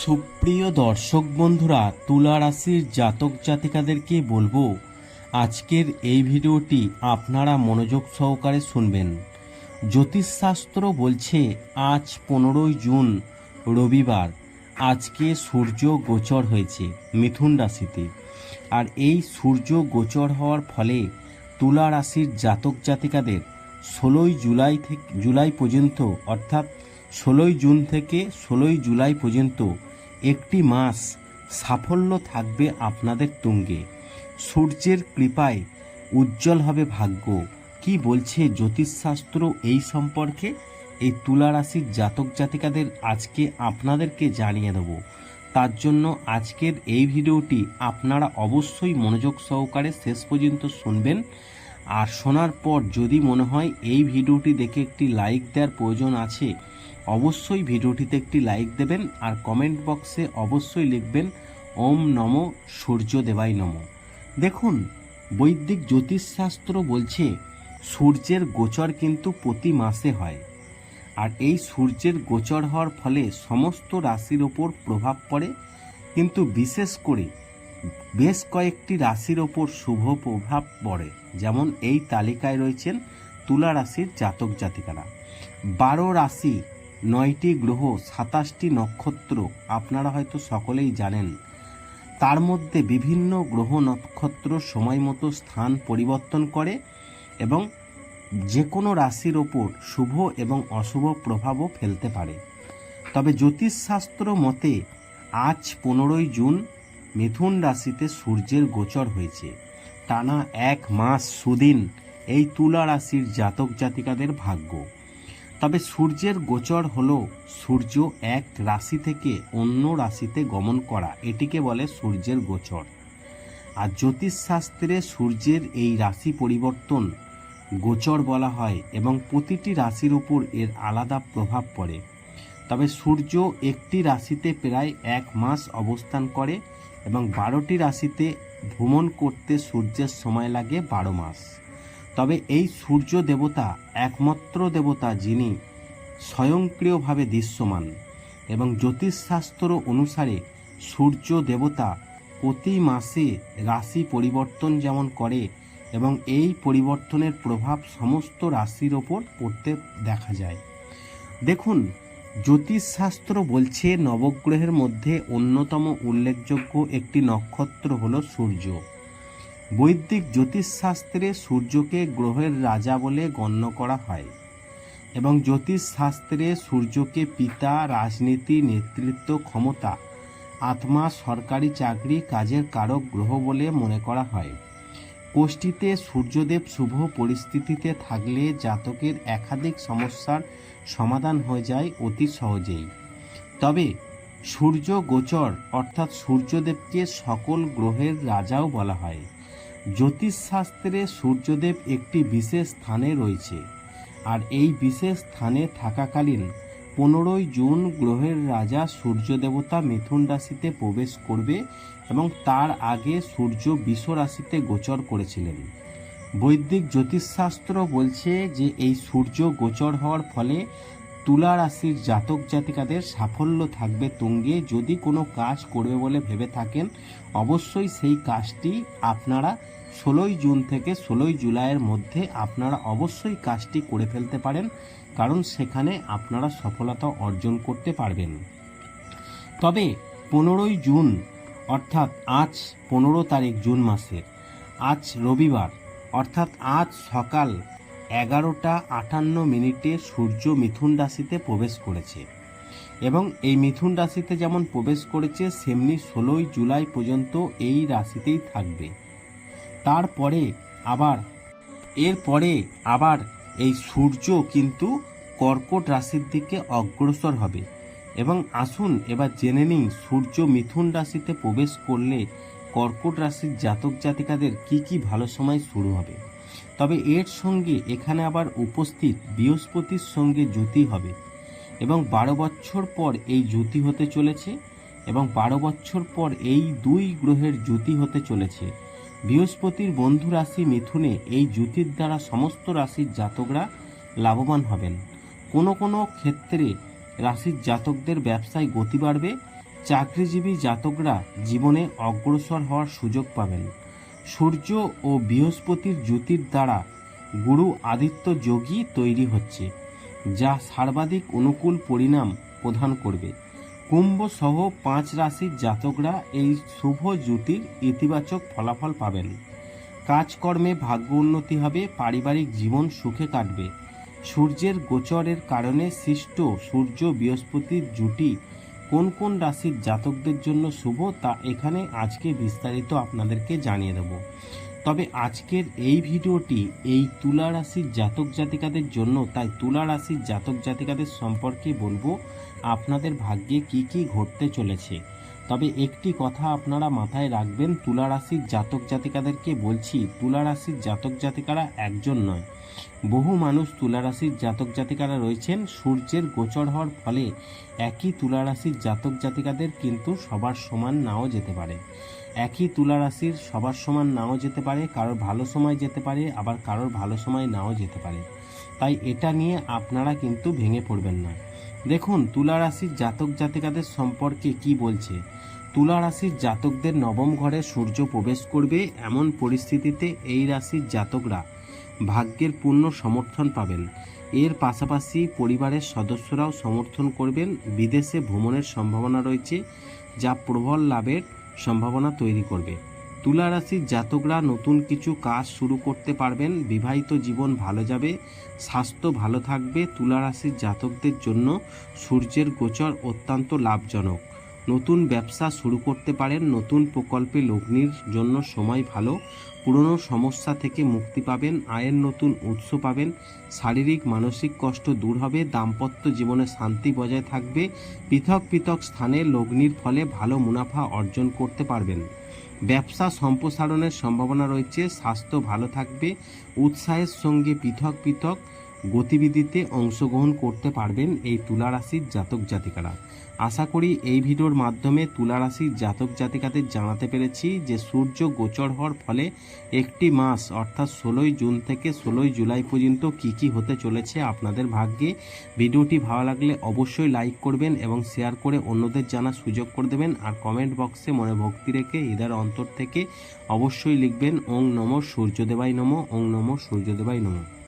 সুপ্রিয় দর্শক বন্ধুরা তুলা রাশির জাতক জাতিকাদেরকে বলব, আজকের এই ভিডিওটি আপনারা মনোযোগ সহকারে শুনবেন। জ্যোতিষশাস্ত্র বলছে, আজ পনেরোই জুন, রবিবার, আজকে সূর্য গোচর হয়েছে, মিথুন রাশিতে। আর এই সূর্য গোচর হওয়ার ফলে তুলা রাশির জাতক জাতিকাদের ষোলোই জুলাই থেকে, জুলাই পর্যন্ত, অর্থাৎ ষোলোই জুন থেকে ষোলোই জুলাই পর্যন্ত একটি মাস সাফল্য থাকবে আপনাদের তুঙ্গে। সূর্যের কৃপায় উজ্জ্বল হবে ভাগ্য। কি বলছে জ্যোতিষশাস্ত্র এই সম্পর্কে? এই তুলা রাশির জাতক জাতিকাদের আজকে আপনাদেরকে জানিয়ে দেব। তার জন্য আজকের এই ভিডিওটি আপনারা অবশ্যই মনোযোগ সহকারে শেষ পর্যন্ত শুনবেন। আর শোনার পর যদি মনে হয় এই ভিডিওটি দেখে একটি লাইক দেওয়ার প্রয়োজন আছে অবশ্যই ভিডিওটিতে একটি লাইক দেবেন আর কমেন্ট বক্সে অবশ্যই লিখবেন, ওম নম সূর্য দেবাই নম। দেখুন, বৈদিক জ্যোতিষশাস্ত্র বলছে, সূর্যের গোচর কিন্তু প্রতি মাসে হয়। আর এই সূর্যের গোচর হওয়ার ফলে সমস্ত রাশির ওপর প্রভাব পড়ে। কিন্তু বিশেষ করে বেশ কয়েকটি রাশির ওপর শুভ প্রভাব পড়ে। যেমন এই তালিকায় রয়েছেন তুলা রাশির জাতক জাতিকারা। বারো রাশি নয়টি গ্রহ, সাতাশটি নক্ষত্র, আপনারা হয়তো সকলেই জানেন। তার মধ্যে বিভিন্ন গ্রহ নক্ষত্র সময় মতো স্থান পরিবর্তন করে এবং যে কোনো রাশির ওপর শুভ এবং অশুভ প্রভাবও ফেলতে পারে। তবে জ্যোতিষশাস্ত্র মতে, আজ পনেরোই জুন মিথুন রাশিতে সূর্যের গোচর হয়েছে। টানা এক মাস সুদিন এই তুলা রাশির জাতক জাতিকাদের ভাগ্য। তবে সূর্যের গোচর হল সূর্য এক রাশি থেকে অন্য রাশিতে গমন করা। এটিকে বলে সূর্যের গোচর। আর জ্যোতিষশাস্ত্রে সূর্যের এই রাশি পরিবর্তন গোচর বলা হয় এবং প্রতিটি রাশির উপর এর আলাদা প্রভাব পড়ে। তবে সূর্য একটি রাশিতে প্রায় এক মাস অবস্থান করে এবং বারোটি রাশিতে ভ্রমণ করতে সূর্যের সময় লাগে বারো মাস। তবে এই সূর্য দেবতা একমাত্র দেবতা যিনি স্বয়ংক্রিয়ভাবে দৃশ্যমান এবং জ্যোতিষশাস্ত্র অনুসারে সূর্য দেবতা প্রতি মাসে রাশি পরিবর্তন যেমন করে এবং এই পরিবর্তনের প্রভাব সমস্ত রাশির ওপর পড়তে দেখা যায়। দেখুন, জ্যোতিষশাস্ত্র বলছে নবগ্রহের মধ্যে অন্যতম উল্লেখযোগ্য একটি নক্ষত্র হলো সূর্য। বৈদিক জ্যোতিষশাস্ত্রে সূর্যকে গ্রহের রাজা বলে গণ্য করা হয় এবং জ্যোতিষশাস্ত্রে সূর্যকে পিতা, রাজনীতি, নেতৃত্ব, ক্ষমতা, আত্মা, সরকারি চাকরি, কাজের কারক গ্রহ বলে মনে করা হয়। কোষ্ঠীতে সূর্যদেব শুভ পরিস্থিতিতে থাকলে জাতকের একাধিক সমস্যার সমাধান হয়ে যায় অতি সহজেই। তবে সূর্য গোচর অর্থাৎ সূর্যদেবকে সকল গ্রহের রাজাও বলা হয়। জ্যোতিষশাস্ত্রে সূর্যদেব একটি বিশেষ স্থানে রয়েছে, আর এই বিশেষ স্থানে থাকাকালীন পনেরোই জুন গ্রহের রাজা সূর্য দেবতা মিথুন রাশিতে প্রবেশ করবে এবং তার আগে সূর্য বিশ্ব রাশিতে গোচর করেছিলেন। বৈদিক জ্যোতিষশাস্ত্র বলছে যে এই সূর্য গোচর হওয়ার ফলে তুলা রাশির জাতক জাতিকাদের সাফল্য থাকবে তুঙ্গে। যদি কোনো কাজ করবে বলে ভেবে থাকেন, অবশ্যই সেই কাজটি আপনারা ষোলোই জুন থেকে ষোলোই জুলাইয়ের মধ্যে আপনারা অবশ্যই কাজটি করে ফেলতে পারেন, কারণ সেখানে আপনারা সফলতা অর্জন করতে পারবেন। তবে পনেরোই জুন, অর্থাৎ আজ পনেরো তারিখ জুন মাসের, আজ রবিবার, অর্থাৎ আজ সকাল এগারোটা আটান্ন মিনিটে সূর্য মিথুন রাশিতে প্রবেশ করেছে। এবং এই মিথুন রাশিতে যেমন প্রবেশ করেছে, সেমনি ষোলোই জুলাই পর্যন্ত এই রাশিতেই থাকবে। তারপরে আবার, এরপরে আবার এই সূর্য কিন্তু কর্কট রাশির দিকে অগ্রসর হবে। এবং আসুন এবার জেনে নিই, সূর্য মিথুন রাশিতে প্রবেশ করলে কর্কট রাশির জাতক জাতিকাদের কি কি ভালো সময় শুরু হবে। তবে এর সঙ্গে এখানে আবার উপস্থিত বৃহস্পতির সঙ্গে জ্যোতি হবে এবং বারো বছর পর এই জ্যোতি হতে চলেছে এবং বারো বছর পর এই দুই গ্রহের জ্যোতি হতে চলেছে। বৃহস্পতির বন্ধু রাশি মিথুনে এই জ্যোতির দ্বারা সমস্ত রাশির জাতকরা লাভবান হবেন। কোনো কোনো ক্ষেত্রে রাশির জাতকদের ব্যবসায় গতি বাড়বে। চাকরিজীবী জাতকরা জীবনে অগ্রসর হওয়ার সুযোগ পাবেন। সূর্য ও বৃহস্পতির জ্যোতির দ্বারা গুরু আদিত্য যোগী তৈরি হচ্ছে, যা সর্বাধিক অনুকূল পরিণাম প্রদান করবে। কুম্ভ সহ পাঁচ রাশির জাতকরা এই শুভ জ্যোতির ইতিবাচক ফলাফল পাবেন। কাজকর্মে ভাগ্য উন্নতি হবে, পারিবারিক জীবন সুখে কাটবে। সূর্যের গোচরের কারণে সৃষ্ট সূর্য বৃহস্পতির জুটি কোন কোন রাশির জাতকদের জন্য শুভ তা এখানে আজকে বিস্তারিত আপনাদেরকে জানিয়ে দেব। তবে আজকের এই ভিডিওটি এই তুলা রাশির জাতক জাতিকাদের জন্য, তাই তুলা রাশির জাতক জাতিকাদের সম্পর্কে বলব, আপনাদের ভাগ্যে কি কি ঘটতে চলেছে। তবে একটি কথা আপনারা মাথায় রাখবেন, তুলা রাশির জাতক জাতিকাদেরকে বলছি, তুলা রাশির জাতক জাতিকারা একজন নয়। বহু মানুষ তুলা রাশির জাতক জাতিকারা রয়েছেন, সূর্যের গোচর হওয়ার ফলে একই তুলা রাশির জাতক জাতিকাদের কিন্তু সবার সমান নাও যেতে পারে। একই তুলা রাশির সবার সমান নাও যেতে পারে, কারোর ভালো সময় যেতে পারে, আবার কারোর ভালো সময় নাও যেতে পারে। তাই এটা নিয়ে আপনারা কিন্তু ভেঙে পড়বেন না। দেখুন, তুলা রাশির জাতক জাতিকাদের সম্পর্কে কি বলছে। তুলা রাশির জাতকদের নবম ঘরে সূর্য প্রবেশ করবে এমন পরিস্থিতিতে এই রাশির জাতকরা ভাগ্যের পূর্ণ সমর্থন পাবেন। এর পাশাপাশি পরিবারের সদস্যরাও সমর্থন করবেন। বিদেশে ভ্রমণের সম্ভাবনা রয়েছে, যা প্রবল লাভের সম্ভাবনা তৈরি করবে। তুলা রাশির জাতকরা নতুন কিছু কাজ শুরু করতে পারবেন। বিবাহিত জীবন ভালো যাবে, স্বাস্থ্য ভালো থাকবে। তুলা রাশির জাতকদের জন্য সূর্যের গোচর অত্যন্ত লাভজনক। নতুন ব্যবসা শুরু করতে পারেন, নতুন প্রকল্পে লগ্নির জন্য সময় ভালো, পুরনো সমস্যা থেকে মুক্তি পাবেন, আয়ের নতুন উৎস পাবেন, শারীরিক, মানসিক কষ্ট দূর হবে, দাম্পত্য জীবনে শান্তি বজায় থাকবে, পৃথক পৃথক স্থানে লগ্নির ফলে ভালো মুনাফা অর্জন করতে পারবেন। ব্যবসা সম্প্রসারণের সম্ভাবনা রয়েছে, স্বাস্থ্য ভালো থাকবে, উৎসাহের সঙ্গে পৃথক পৃথক গতিবিধিতে অংশগ্রহণ করতে পারবেন এই তুলা রাশির জাতক জাতিকারা। আশা করি এই ভিডিওর মাধ্যমে তুলা রাশির জাতক জাতিকাদের জানাতে পেরেছি যে সূর্য গোচর হওয়ার ফলে একটি মাস, অর্থাৎ ষোলোই জুন থেকে ষোলোই জুলাই পর্যন্ত কি কি হতে চলেছে আপনাদের ভাগ্যে। ভিডিওটি ভালো লাগলে অবশ্যই লাইক করবেন এবং শেয়ার করে অন্যদের জানার সুযোগ করে দেবেন আর কমেন্ট বক্সে মনে ভক্তি রেখে হৃদয়ের অন্তর থেকে অবশ্যই লিখবেন ওং নম সূর্যদেবাই নম, ওং নম সূর্যদেবাই নম।